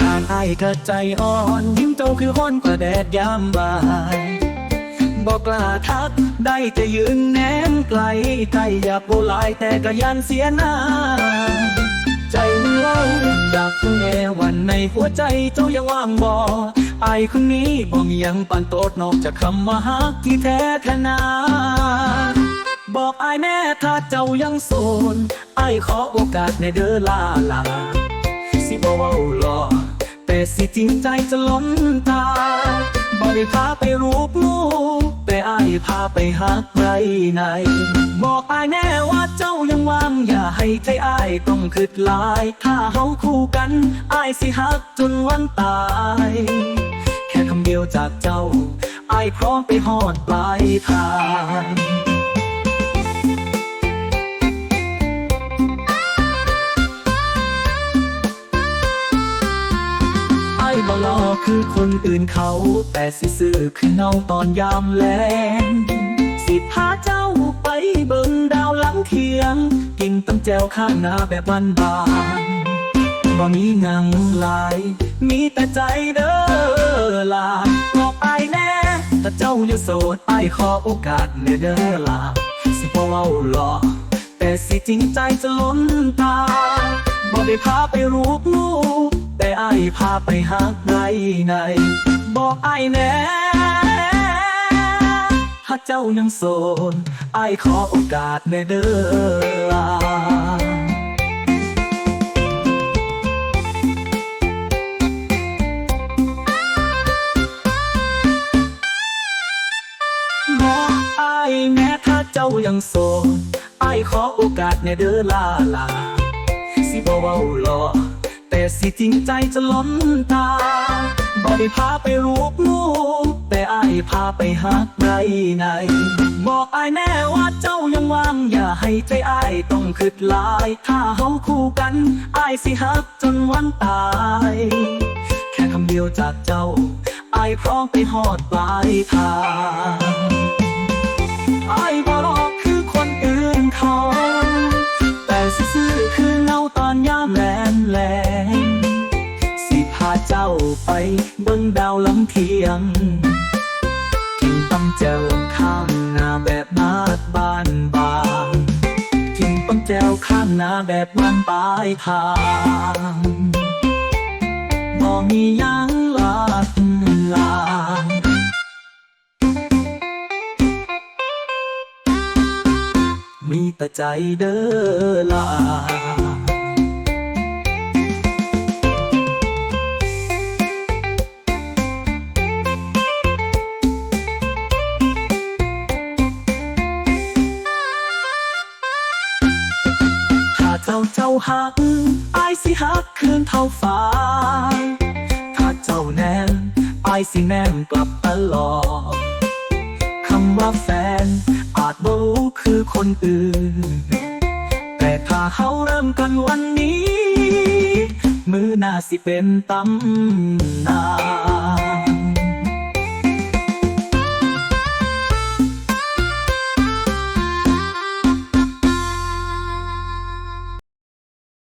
ทางไอ้กระใจอ่อนยิ้มเจ้าคือห้อนกว่าแดดยามบ่ายบอกกล้าทักได้แต่ยืนแนมไกลใจอยากโบลายแต่ก็ยันเสียหน้าใจเล่าอยากรู้แอวันในหัวใจเจ้ายังว่างบ่ไอคนนี้บ่มียังปันโตดนอกจากคำว่าฮักที่แท้ทนาบอกไอแน่ถ้าเจ้ายังโสนไอขอโอกาสในเด้อลาลาสิบ่เว้าหลอ แต่สิจริงใจจะล้นตาบ่ได้พาไปรูปลูกแต่อายพาไปหักไรในบอกอายแน่ว่าเจ้ายังว่างอย่าให้ใจอายต้องคิดลาย ถ้าเฮาคู่กันอายสิหักจนวันตาย แค่คำเดียวจากเจ้าอายพร้อมไปหอดปลายทาง คือคนอื่นเขา แต่สิซื้อคือเนาตอนยามแลงสิพาเจ้าไปเบิ่งดาวหลังเทียง กินตำแจวข้างหน้าแบบบานบานบ่มีงังหลาย มีแต่ใจเด้อลาบอไอ้ายแน่ถ้าเจ้าอยู่โสดไอขอโอกาสเด้อเด้อลาสิบ่เว้าหลอกแต่สิจริงใจจะล้นตาบ่ได้พาไปรูปลูก่พาไปหักไรในบอกไอายแน่ถ้าเจ้ายังโสดไอายขอโอกาสในเด้อบอกไอแน่ถ้าเจ้ายังโสดไอายขอโอกาสในเด้อลาลา สิบ่เว้าหลอ สิจริงใจจะล้นตาบ่ได้พาไปรูปลูกแต่อายพาไปหักไรใน บอกอายแน่ว่าเจ้ายังว่างอย่าให้ใจอายต้องคิดลาย ถ้าเฮาคู่กันอายสิหักจนวันตาย แค่คำเดียวจากเจ้าอายพร้อมไปหอดปลายทาง เบิ่งดาวลำเทียง กินตำแจวข้างหน้าแบบนาดบ้านบางกินตำแจวข้างหน้าแบบบ้านปลายทางบ่มียังลาดลางมีแต่ใจเด้อลาาเจ้าเจ้าหักอายสิหักคืนเท่าฟ้า ถ้าเจ้าแนมอายสิแนมกลับตลอดคำว่าแฟน อาจบ่รู้คือคนอื่น แต่ถ้าเขาเริ่มกันวันนี้ มือหน้าสิเป็นตำนาน